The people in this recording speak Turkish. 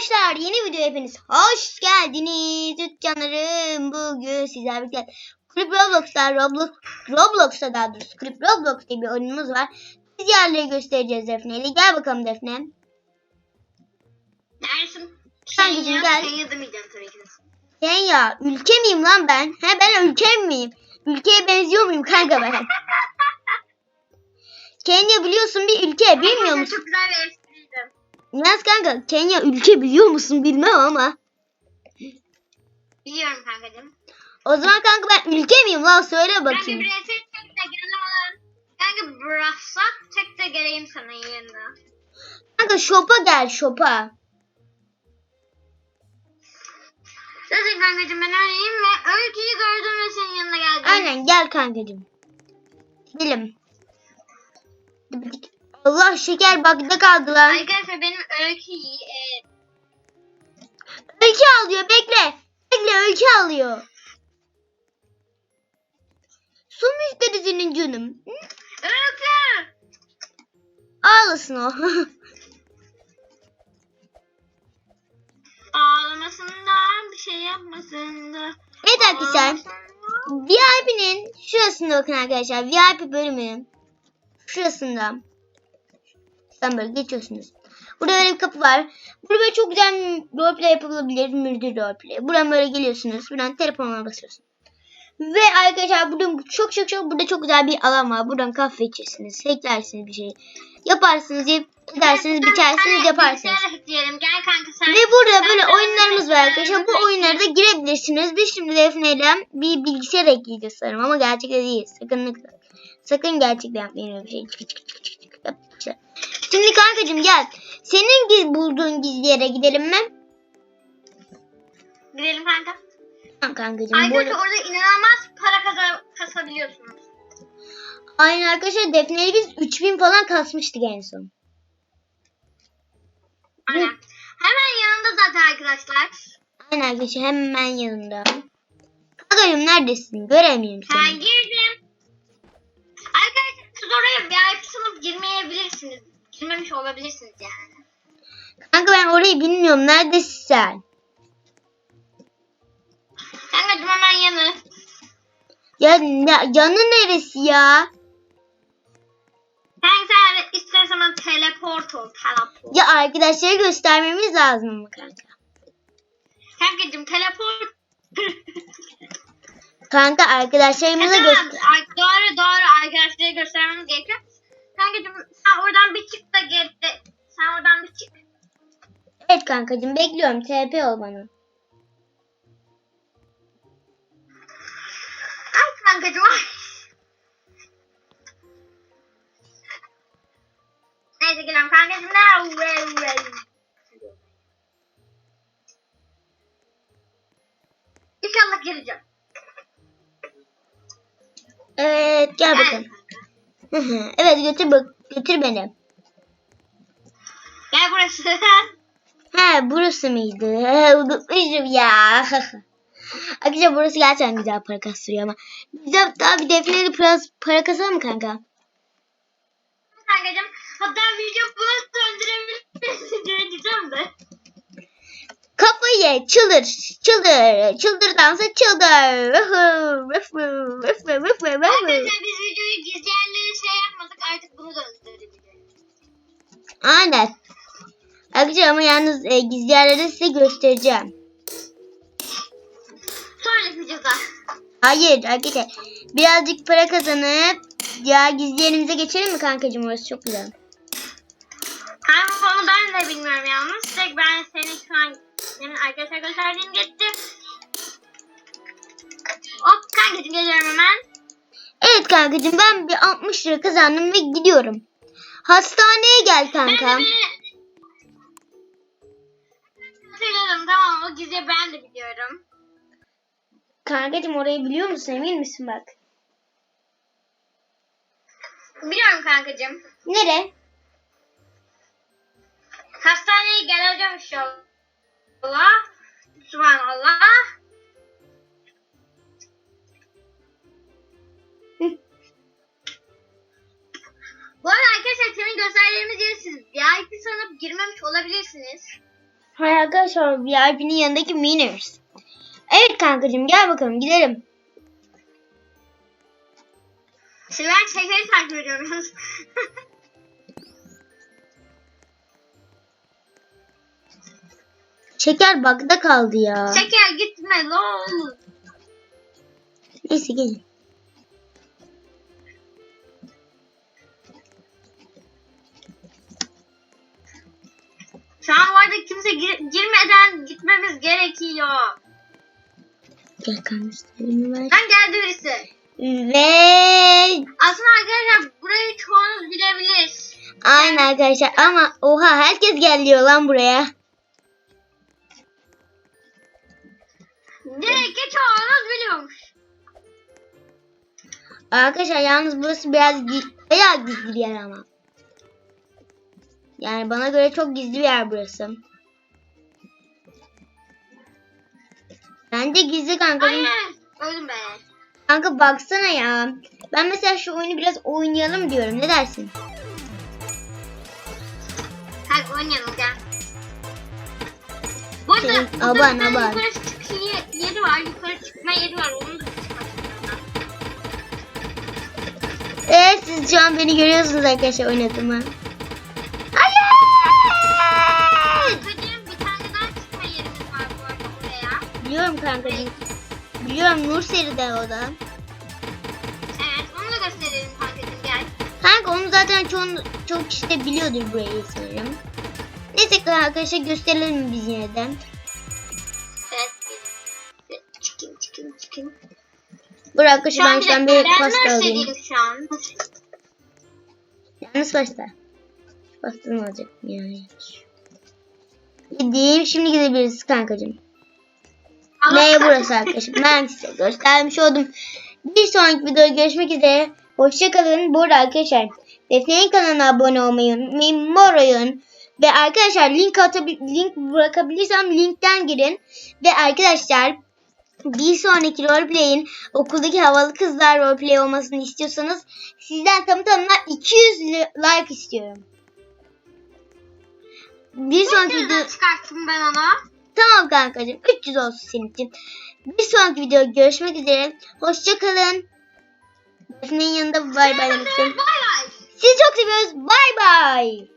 Arkadaşlar yeni video hepiniz hoş geldiniz. Dükkanlarım bugün sizlerle birlikte Creep Roblox'ta Roblox Roblox'ta daha doğrusu Creep Roblox diye bir oyunumuz var. Biz yerleri göstereceğiz Defne ile. Gel bakalım Defne. Kankacığım, Kenya, gel. Tabii ki. Kenya ülke miyim lan ben? He ben ülke miyim? Ülkeye benziyor muyum kanka ben? Kenya biliyorsun bir ülke bilmiyor musun? Çok güzel bir. Yalnız kanka Kenya ülke biliyor musun bilmem ama. Biliyorum kankacığım. O zaman kanka ben ülke miyim lan söyle Kanka bakayım. buraya tek tek de gelelim. Kanka bıraksak tek de geleyim sana yanına. Kanka şopa gel şopa. Zaten kankacığım ben öyleyim ve öyküyü gördüm ve senin yanına geldim. Aynen gel kankacığım. Gidelim. Allah şeker bakta kaldı lan. Arkadaşlar benim öyküyü e, Öykü alıyor bekle. Bekle öykü alıyor. Su senin canım? Öykü! Ağlasın o. Ağlamasın da bir şey yapmasın da. evet arkadaşlar. VIP'nin şurasında bakın arkadaşlar. VIP bölümünün şurasında. Sen böyle geçiyorsunuz. Burada böyle bir kapı var. Burada böyle çok güzel roleplay yapılabilir. Mürdür roleplay. Buradan böyle geliyorsunuz. Buradan telefonuna basıyorsunuz. Ve arkadaşlar burada çok çok çok burada çok güzel bir alan var. Buradan kahve içersiniz. Hacklersiniz bir şey. Yaparsınız, yap, edersiniz, biçersiniz, yaparsınız. Ve burada böyle oyunlarımız var arkadaşlar. Bu oyunlara da girebilirsiniz. Biz şimdi Defne'yle bir bilgisayar ekleyeceğiz sanırım ama gerçekte değil. Sakın sakın gerçekte yapmayın öyle bir şey. Çık, çık, çık. Şimdi kankacığım gel. Senin giz- bulduğun gizli yere gidelim mi? Gidelim kanka. Tamam kankacığım. Bu Arkadaşlar arada- orada inanılmaz para kaza kasabiliyorsunuz. Aynen arkadaşlar Defne'yi biz 3000 falan kasmıştık en son. Aynen. Hemen yanında zaten arkadaşlar. Aynen arkadaşlar hemen yanında. Kankacığım neredesin? Göremiyorum Ben seni. girdim. Arkadaşlar siz oraya VIP sınıf girmeyebilirsiniz. Girmemiş olabilirsiniz yani. Kanka ben orayı bilmiyorum. Neredesin sen? Kankacığım hemen yanı. Ya ne, yanı neresi ya? Kanka sen istersen teleport ol. Teleport. Ya arkadaşlara göstermemiz lazım mı kanka? Kankacığım teleport. Kanka arkadaşlarımıza göster. Kankacığım bekliyorum. TP ol bana. Ay kankacığım ay. Neyse gidelim kankacığım. İnşallah gireceğim. Evet gel bakalım. Evet götür bak götür beni. Gel burası. He burası mıydı? Unutmuşum ya. Arkadaşlar burası gerçekten güzel para kastırıyor ama. Bize daha bir defneli para, para kasalım mı kanka? kankacığım. Hatta video bunu söndürebilirsin diye diyeceğim de. Kafayı çıldır, çıldır, çıldır dansa çıldır. Arkadaşlar biz videoyu gizleyenlere şey yapmadık artık bunu da öldürebiliriz. Aynen. Arkadaşlar ama yalnız e, gizli yerleri size göstereceğim. Sonraki videoda. Hayır arkadaşlar. Birazcık para kazanıp ya gizli yerimize geçelim mi kankacığım orası çok güzel. Kanka onu ben de bilmiyorum yalnız. Tek ben senin şu an senin arkadaşlar gösterdiğin gitti. Hop kankacığım geliyorum hemen. Evet kankacığım ben bir 60 lira kazandım ve gidiyorum. Hastaneye gel kanka. Ben de bir... Kankacığım orayı biliyor musun emin misin bak. Biliyorum kankacığım. Nere? Hastaneye geleceğim inşallah. Subhanallah. Bu arada arkadaşlar senin gösterdiğimiz yeri siz VIP sanıp girmemiş olabilirsiniz. Hayır arkadaşlar VIP'nin yanındaki Miners. Kankacığım gel bakalım gidelim. Şimdi ben şekeri takip ediyoruz. Şeker bug'da kaldı ya. Şeker gitme lol. Neyse gelin. Şu an bu arada kimse gir- girmeden gitmemiz gerekiyor. Gel kardeşlerim ver. Ben geldi birisi. Ve Aslında arkadaşlar burayı çoğunuz bilebilir. aynen arkadaşlar ama oha herkes geliyor lan buraya. Demek ki çoğunuz biliyormuş. Arkadaşlar yalnız burası biraz gi- bayağı gizli bir yer ama. Yani bana göre çok gizli bir yer burası. Bence gizli kanka. Aynen. Öldüm be. Kanka baksana ya. Ben mesela şu oyunu biraz oynayalım diyorum. Ne dersin? Hadi oynayalım gel. Bu arada Şey, burada aban, bir tane aban. yukarı çıkış ye- yeri var. Yukarı çıkma yeri var. Onu da ben. Evet siz şu an beni görüyorsunuz arkadaşlar oynadığımı. Biliyorum kankacığım. Biliyorum Nur seride o da. Evet onu da gösterelim kankacığım gel. Kanka onu zaten çok, çok kişi de biliyordur burayı sanırım. Neyse arkadaşlar gösterelim biz yine de. Evet. Çıkayım çıkayım çıkayım. Dur arkadaşlar ben şuradan bir pasta alayım. değilim şu an. Yalnız pasta. Pasta mı alacak yani? Gideyim şimdi gidebiliriz kankacığım. Kahretsin. burası arkadaşlar? Ben size göstermiş oldum. Bir sonraki videoda görüşmek üzere. Hoşçakalın. Bu arada arkadaşlar Defne'nin kanalına abone olmayı unutmayın. Mor oyun. Ve arkadaşlar link link bırakabilirsem linkten girin. Ve arkadaşlar bir sonraki roleplay'in okuldaki havalı kızlar roleplay olmasını istiyorsanız sizden tamı tamına 200 li- like istiyorum. Bir sonraki video... Nereden çıkarttım ben onu? Tamam kankacığım 300 olsun senin için. Bir sonraki videoda görüşmek üzere. Hoşçakalın. Defne'nin yanında bay bay demek istiyorum. Sizi çok seviyoruz. Bay bay.